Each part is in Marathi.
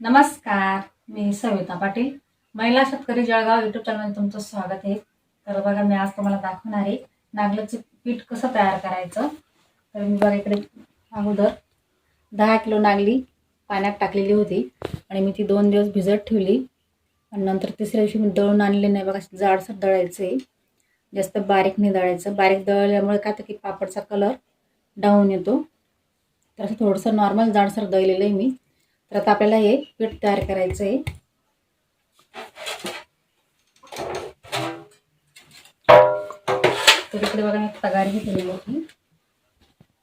नमस्कार मी सविता पाटील. महिला शेतकरी जळगाव युट्यूब चॅनलमध्ये तुमचं स्वागत आहे. तर बघा मी आज तुम्हाला दाखवणार आहे नागल्याचं पीठ कसं तयार करायचं. तर मी बघा इकडे अगोदर दहा किलो नागली पाण्यात टाकलेली होती आणि मी ती दोन दिवस भिजत ठेवली. आणि नंतर तिसऱ्या दिवशी मी दळून आणले नाही बघा जाडसर दळायचं. आहे जास्त बारीक नाही दळायचं. बारीक दळल्यामुळे काय तर की पापडचा कलर डाऊन येतो. तर असं थोडंसं नॉर्मल जाडसर दळलेलं आहे मी. तर आता आपल्याला हे पीठ तयार करायचं आहे. तर इकडे बघा मी तगारी घेतलेली मोठी.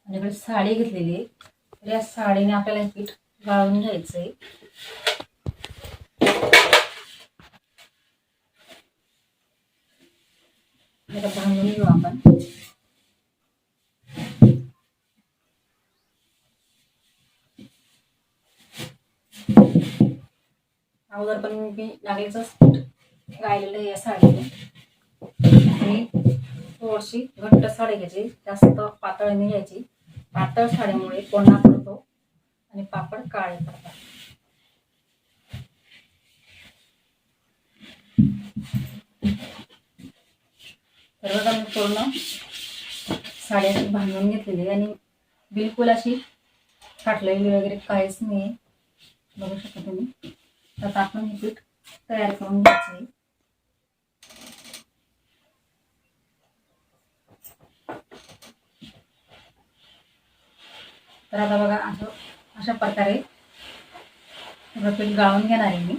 आणि इकडे साडी घेतलेली आहे. तर या साडीने आपल्याला हे पीठ गाळून घ्यायचं आहे. आता घेऊ आपण. अगोदर पण मी नागलीचंच गायलेलं आहे या साडीने. आणि थोडीशी घट्ट साडी घ्यायची. जास्त पातळ नाही घ्यायची. पातळ साडीमुळे कोंडा पडतो आणि पापड काळे पडतात. तर मी पूर्ण साडी अशी बांधून घेतलेली आणि बिलकुल अशी फाटलेली वगैरे काहीच नाही बघू शकता तुम्ही. तर आपण हे पीठ तयार करून घ्यायचं आहे तर आता बघा असं अशा प्रकारे सगळं पीठ गाळून घेणार आहे मी.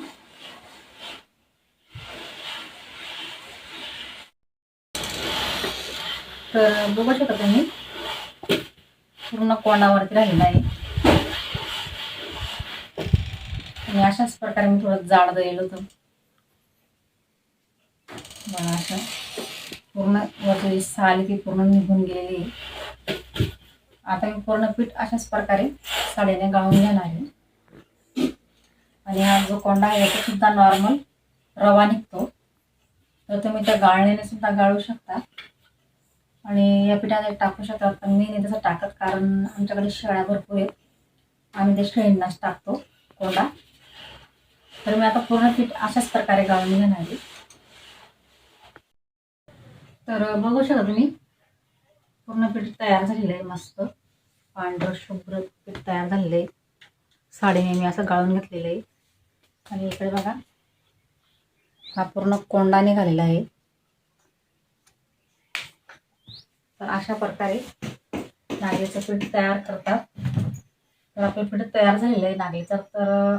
तर बघू शकता तुम्ही पूर्ण कोणावरती राहिलेला आहे. आणि अशाच प्रकारे मी थोडं जाड दिलेलं होतं. बघा असं पूर्ण वरची साली ती पूर्ण निघून गेलेली आहे. आता मी पूर्ण पीठ अशाच प्रकारे साडीने गाळून घेणार आहे. आणि हा जो कोंडा आहे तो सुद्धा नॉर्मल रवा निघतो. तर तुम्ही त्या गाळण्याने सुद्धा गाळू शकता. आणि या पिठात एक टाकू शकतात पण मी नाही तसं टाकत कारण आमच्याकडे शेळ्या भरपूर आहेत. आम्ही ते शेळींनाच टाकतो कोंडा. तर मी आता पूर्ण पीठ अशाच प्रकारे गाळून घेणार आहे. तर बघू शकता तुम्ही पूर्ण पीठ तयार झालेलं आहे मस्त. पांढरं शुभ्र पीठ तयार झालेलं आहे. साडीने मी असं गाळून घेतलेलं आहे. आणि इकडे बघा हा पूर्ण कोंडा निघालेला आहे. तर अशा प्रकारे नागलीचं पीठ तयार करतात. तर आपलं पीठ तयार झालेलं आहे नागलीचं. तर